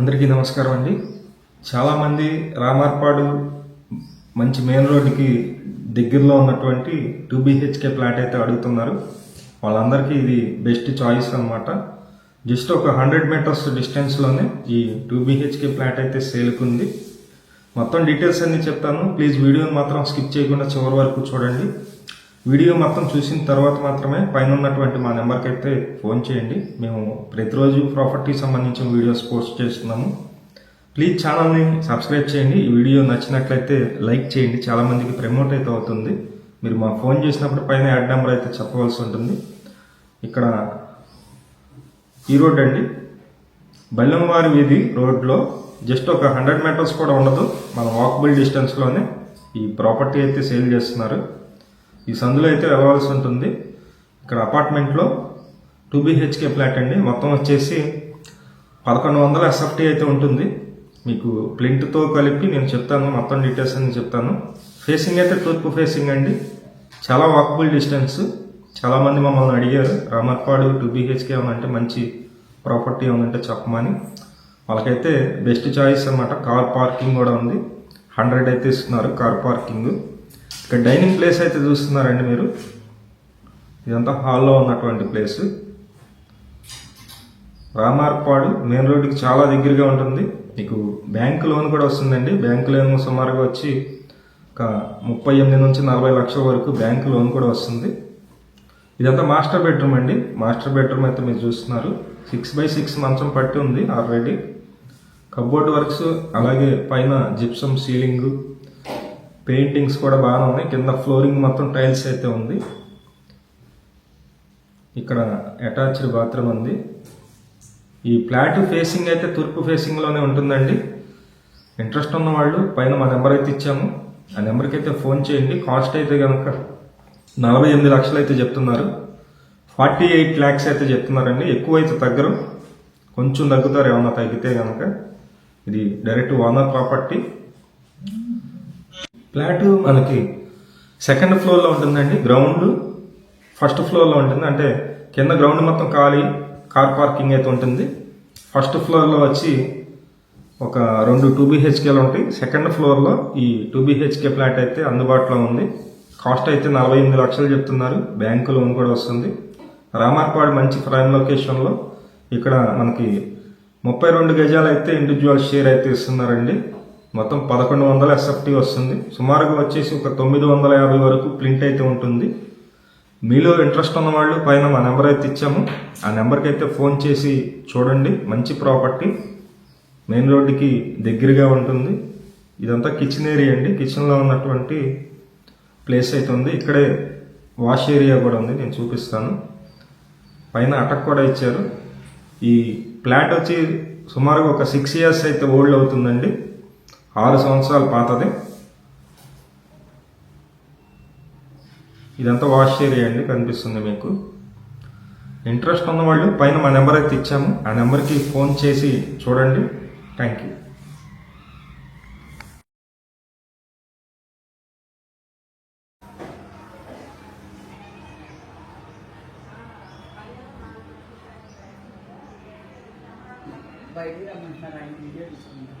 అందరికీ నమస్కారం అండి. చాలామంది రామార్పాడు మంచి మెయిన్ రోడ్డుకి దగ్గరలో ఉన్నటువంటి టూ బీహెచ్కే ఫ్లాట్ అయితే అడుగుతున్నారు. వాళ్ళందరికీ ఇది బెస్ట్ చాయిస్ అన్నమాట. జస్ట్ ఒక హండ్రెడ్ మీటర్స్ డిస్టెన్స్లోనే ఈ టూ బీహెచ్కే ఫ్లాట్ అయితే సేల్కుంది. మొత్తం డీటెయిల్స్ అన్నీ చెప్తాను. ప్లీజ్ వీడియోని మాత్రం స్కిప్ చేయకుండా చివరి వరకు చూడండి. వీడియో మొత్తం చూసిన తర్వాత మాత్రమే పైన ఉన్నటువంటి మా నెంబర్కి అయితే ఫోన్ చేయండి. మేము ప్రతిరోజు ప్రాపర్టీ సంబంధించిన వీడియోస్ పోస్ట్ చేస్తున్నాము. ప్లీజ్ ఛానల్ని సబ్స్క్రైబ్ చేయండి. ఈ వీడియో నచ్చినట్లయితే లైక్ చేయండి. చాలామందికి ప్రమోట్ అయితే అవుతుంది. మీరు మా ఫోన్ చేసినప్పుడు పైన యాడ్ నెంబర్ అయితే చెప్పవలసి ఉంటుంది. ఇక్కడ ఈ రోడ్ అండి. బెల్లంవారి వీధి రోడ్లో జస్ట్ ఒక హండ్రెడ్ మీటర్స్ కూడా ఉండదు. మన వాకబుల్ డిస్టెన్స్లోనే ఈ ప్రాపర్టీ అయితే సేల్ చేస్తున్నారు. ఈ సందులో అయితే వెళ్ళవలసి ఉంటుంది. ఇక్కడ అపార్ట్మెంట్లో టూ బీహెచ్కే ఫ్లాట్ అండి. మొత్తం వచ్చేసి పదకొండు వందల ఎస్ఎఫ్టీ అయితే ఉంటుంది. మీకు ప్లింట్తో కలిపి నేను చెప్తాను మొత్తం డీటెయిల్స్ అని చెప్తాను. ఫేసింగ్ అయితే తూర్పు ఫేసింగ్ అండి. చాలా వాకబుల్ డిస్టెన్స్ చాలామంది మమ్మల్ని అడిగారు రామర్పాడు టూ బీహెచ్కే ఏమంటే మంచి ప్రాపర్టీ ఏమంటే చెప్పమని. వాళ్ళకైతే బెస్ట్ చాయిస్ అన్నమాట. కార్ పార్కింగ్ కూడా ఉంది. హండ్రెడ్ అయితే ఇస్తున్నారు కార్ పార్కింగ్. ఇక్కడ డైనింగ్ ప్లేస్ అయితే చూస్తున్నారండి మీరు. ఇదంతా హాల్లో ఉన్నటువంటి ప్లేస్. రామార్పాడు మెయిన్ రోడ్డుకి చాలా దగ్గరగా ఉంటుంది. మీకు బ్యాంక్ లోన్ కూడా వస్తుందండి. బ్యాంక్ లోన్ సుమారుగా వచ్చి ఒక ముప్పై ఎనిమిది నుంచి నలభై లక్షల వరకు బ్యాంక్ లోన్ కూడా వస్తుంది. ఇదంతా మాస్టర్ బెడ్రూమ్ అండి. మాస్టర్ బెడ్రూమ్ అయితే మీరు చూస్తున్నారు. సిక్స్ బై సిక్స్ మంచం పట్టి ఉంది ఆల్రెడీ. కబోర్డ్ వర్క్స్ అలాగే పైన జిప్సమ్ సీలింగు పెయింటింగ్స్ కూడా బాగానే ఉన్నాయి. కింద ఫ్లోరింగ్ మొత్తం టైల్స్ అయితే ఉంది. ఇక్కడ అటాచ్డ్ బాత్రూమ్ ఉంది. ఈ ఫ్లాట్ ఫేసింగ్ అయితే తూర్పు ఫేసింగ్లోనే ఉంటుందండి. ఇంట్రెస్ట్ ఉన్న వాళ్ళు పైన మా నెంబర్ అయితే ఇచ్చాము. ఆ నెంబర్కి అయితే ఫోన్ చేయండి. కాస్ట్ అయితే కనుక నలభై ఎనిమిది లక్షలు అయితే చెప్తున్నారు. ఫార్టీ ఎయిట్ ల్యాక్స్ అయితే చెప్తున్నారండి. ఎక్కువ అయితే తగ్గరు. కొంచెం తగ్గుతారు ఏమన్నా తగ్గితే కనుక ఇది డైరెక్ట్ ఓనర్ ప్రాపర్టీ. ఫ్లాట్ మనకి సెకండ్ ఫ్లోర్లో ఉంటుందండి. గ్రౌండ్ ఫస్ట్ ఫ్లోర్లో ఉంటుంది. అంటే కింద గ్రౌండ్ మొత్తం ఖాళీ కార్ పార్కింగ్ అయితే ఉంటుంది. ఫస్ట్ ఫ్లోర్లో వచ్చి ఒక రెండు టూ బీహెచ్కేలు ఉంటాయి. సెకండ్ ఫ్లోర్లో ఈ టూ బీహెచ్కే ఫ్లాట్ అయితే అందుబాటులో ఉంది. కాస్ట్ అయితే నలభై ఎనిమిది లక్షలు చెప్తున్నారు. బ్యాంకు లోన్ కూడా వస్తుంది. రామార్పాడు మంచి ప్రైమ్ లొకేషన్లో ఇక్కడ మనకి ముప్పై రెండు గజాలు అయితే ఇండివిజువల్ షేర్ అయితే ఇస్తున్నారండి. మొత్తం పదకొండు వందల ఎస్ఎఫ్టీ వస్తుంది. సుమారుగా వచ్చేసి ఒక తొమ్మిది వందల యాభై వరకు ప్రింట్ అయితే ఉంటుంది. మీలో ఇంట్రెస్ట్ ఉన్న వాళ్ళు పైన మా నెంబర్ అయితే ఇచ్చాము. ఆ నెంబర్కి అయితే ఫోన్ చేసి చూడండి. మంచి ప్రాపర్టీ. మెయిన్ రోడ్డుకి దగ్గరగా ఉంటుంది. ఇదంతా కిచెన్ ఏరియా అండి. కిచెన్లో ఉన్నటువంటి ప్లేస్ అయితే ఉంది. ఇక్కడే వాష్ ఏరియా కూడా ఉంది. నేను చూపిస్తాను. పైన అటక్ కూడా ఇచ్చారు. ఈ ఫ్లాట్ వచ్చి సుమారుగా ఒక సిక్స్ ఇయర్స్ అయితే ఓల్డ్ అవుతుందండి. ఆరు సంవత్సరాలు పాతది. ఇదంతా వాష్ ఏరియా అండి కనిపిస్తుంది మీకు. ఇంట్రెస్ట్ ఉన్న వాళ్ళు పైన మా నెంబర్ అయితే ఇచ్చాము. ఆ నెంబర్కి ఫోన్ చేసి చూడండి. థ్యాంక్ యూ బయటికి రమ్మంటున్నారు. ఆయన వీడియో తీసుకుంటారు